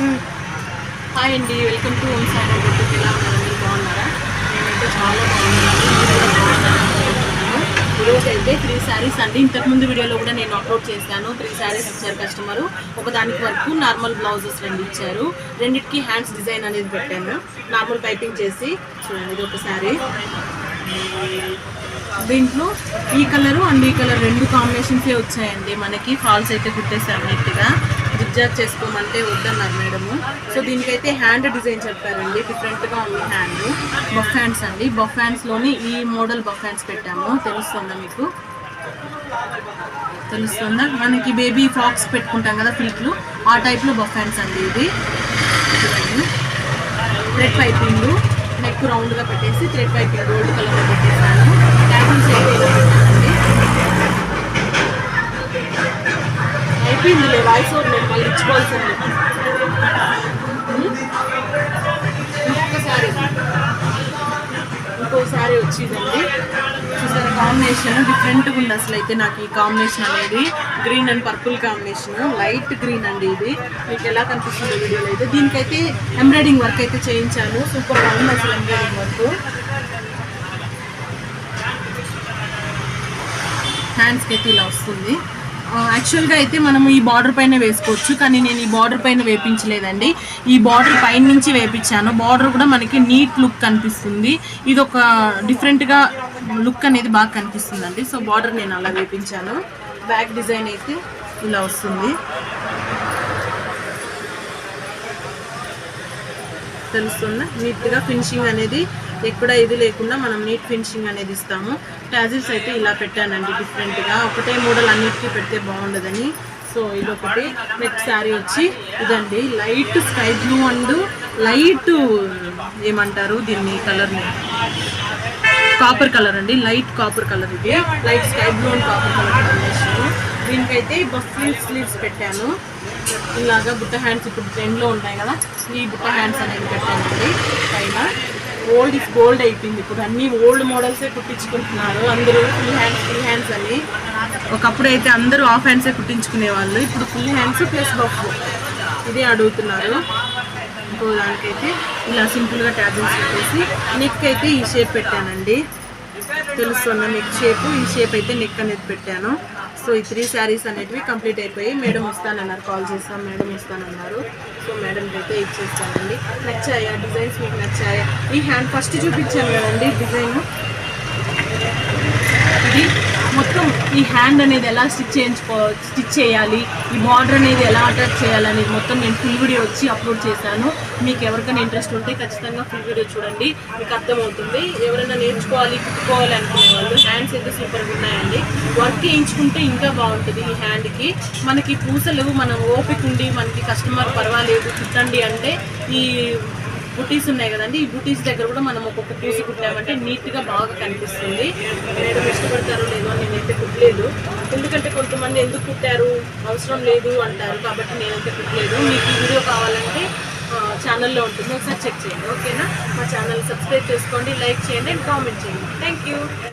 Hi అండి welcome two ohm Sai గుర్తుకి ఎలా ఉన్నారండి బాగున్నారా? నేనైతే చాలా బాగున్నాను ఈరోజు అయితే త్రీ శారీస్ అండి. ఇంతకుముందు వీడియోలో కూడా నేను అప్లోడ్ చేశాను. త్రీ శారీస్ ఇచ్చారు కస్టమర్ ఒకదానికి వరకు నార్మల్ బ్లౌజెస్ రెండు ఇచ్చారు. రెండింటికి హ్యాండ్స్ డిజైన్ అనేది పెట్టాను. నార్మల్ పైపింగ్ చేసి చూడండి ఇది ఒక శారీ. దీంట్లో ఈ కలర్ అండ్ ఈ కలర్ రెండు కాంబినేషన్సే వచ్చాయండి. మనకి ఫాల్స్ అయితే కుట్టేసాము నీట్గా అబ్జర్వ్ చేసుకోమంటే వద్దన్నారు మేడము. సో దీనికైతే హ్యాండ్ డిజైన్ చెప్పారండి. డిఫరెంట్గా ఉంది హ్యాండ్. బఫ్ హ్యాండ్స్ అండి. బఫ్ హ్యాండ్స్లోని ఈ మోడల్ బఫ్ హ్యాండ్స్ పెట్టాము. తెలుస్తుందా మీకు? తెలుస్తుందా? మనకి బేబీ ఫ్రాక్స్ పెట్టుకుంటాం కదా పిల్క్లు ఆ టైప్లో బఫ్ హ్యాండ్స్ అండి ఇది. Thread piping. నెక్ రౌండ్గా పెట్టేసి థ్రెడ్ పైపింగ్ గోల్డ్ కలర్లో పెట్టేసాను ట్యాపింగ్స్ అయిపోయింది వాయిస్ ఓవర్ నేను ఇంకొకసారి ఇంకోసారి వచ్చిందండి. చూసారా కాంబినేషన్ డిఫరెంట్గా ఉంది అసలు అయితే నాకు ఈ కాంబినేషన్ అనేది. Green and purple combination light green అండి ఇది. మీకు ఎలా కనిపిస్తుంది వీడియోలో అయితే. దీనికైతే ఎంబ్రాయిడింగ్ వర్క్ అయితే చేయించాను. సూపర్ బాగుంది ఉంది అసలు ఎంబ్రాయిడింగ్ వర్క్ హ్యాండ్స్కి అయితే ఇలా వస్తుంది. యాక్చువల్గా అయితే మనం ఈ బార్డర్ పైన వేసుకోవచ్చు కానీ నేను ఈ బార్డర్ పైన వేపించలేదండి. ఈ బార్డర్ పైన నుంచి వేపించాను. బార్డర్ కూడా మనకి నీట్ లుక్ కనిపిస్తుంది. ఇది ఒక డిఫరెంట్గా లుక్ అనేది బాగా కనిపిస్తుందండి. సో బార్డర్ నేను అలా వేపించాను. బ్యాక్ డిజైన్ అయితే ఇలా వస్తుంది. తెలుస్తుందా నీట్గా ఫినిషింగ్ అనేది ఎక్కడ ఇది లేకుండా మనం నీట్ ఫినిషింగ్ అనేది ఇస్తాము. ట్యాజిల్స్ అయితే ఇలా పెట్టానండి డిఫరెంట్గా. ఒకటే మోడల్ అన్నిటికీ పెడితే బాగుండదని. సో ఇది ఒకటి నెక్స్ట్ శారీ వచ్చి ఇదండి. Light sky blue and light ఏమంటారు దీన్ని కలర్ని కాపర్ కలర్ అండి. లైట్ కాపర్ కలర్ ఇది. Light sky blue and copper colour combination దీనికైతే బస్ స్లీవ్స్ పెట్టాను. ఇలాగా బుట్ట హ్యాండ్స్ ఇప్పుడు ట్రెండ్లో ఉంటాయి కదా ఈ బుట్ట హ్యాండ్స్ అనేది పెట్టానండి. పైన ఓల్డ్ ఇస్ గోల్డ్ అయిపోయింది. ఇప్పుడు అన్ని ఓల్డ్ మోడల్సే కుట్టించుకుంటున్నారు. అందరూ ఫుల్ హ్యాండ్స్ ఫుల్ హ్యాండ్స్ అని. ఒకప్పుడు అయితే అందరూ ఆఫ్ హ్యాండ్సే కుట్టించుకునే వాళ్ళు. ఇప్పుడు ఫుల్ హ్యాండ్స్ ప్లస్ బఫ్ ఇది అడుగుతున్నారు. ఇంకో దానికైతే ఇలా సింపుల్గా ట్యాబ్లెట్స్ పెట్టేసి నెక్ అయితే ఈ షేప్ పెట్టానండి. తెలుస్తున్న నెక్ షేప్ ఈ షేప్ అయితే నెక్ అనేది పెట్టాను. సో ఈ త్రీ శారీస్ అనేటివి కంప్లీట్ అయిపోయి మేడం వస్తానన్నారు కాల్ చేస్తాం మేడం వస్తానన్నారు సో మేడంకి అయితే ఇచ్చేస్తానండి. నచ్చాయా? డిజైన్స్ మీకు నచ్చాయా? ఈ హ్యాండ్ ఫస్ట్ చూపించాను కదండి డిజైన్ ఇది మొత్తం ఈ హ్యాండ్ అనేది ఎలా స్టిచ్ చేయించుకో స్టిచ్ చేయాలి ఈ బార్డర్ అనేది ఎలా అటాచ్ చేయాలనేది మొత్తం నేను ఫుల్ వీడియో వచ్చి అప్లోడ్ చేశాను. మీకు ఎవరికైనా ఇంట్రెస్ట్ ఉంటే ఖచ్చితంగా ఫుల్ వీడియో చూడండి. మీకు అర్థమవుతుంది. ఎవరైనా నేర్చుకోవాలి కుట్టుకోవాలి అనుకునే వాళ్ళు హ్యాండ్స్ అయితే సూపర్గా ఉన్నాయండి. వర్క్ వేయించుకుంటే ఇంకా బాగుంటుంది ఈ హ్యాండ్కి మనకి పూసలు మనం ఓపిక ఉండి మనకి కస్టమర్ పర్వాలేదు కుట్టండి అంటే ఈ బుటీస్ ఉన్నాయి కదండి. ఈ బుటీస్ దగ్గర కూడా మనం ఒక్కొక్క పూస కుట్టామంటే నీట్గా బాగా కనిపిస్తుంది. మేడం ఇష్టపడతారో లేదో అని నేనైతే కుట్టలేదు. ఎందుకంటే కొంతమంది ఎందుకు కుట్టారు? అవసరం లేదు అంటారు. కాబట్టి నేనైతే కుట్టలేదు. మీకు ఈ వీడియో కావాలంటే ఛానల్లో ఉంటుంది. ఒకసారి చెక్ చేయండి. ఓకేనా? మా ఛానల్ సబ్స్క్రైబ్ చేసుకోండి లైక్ చేయండి అండ్ కామెంట్ చేయండి. Thank you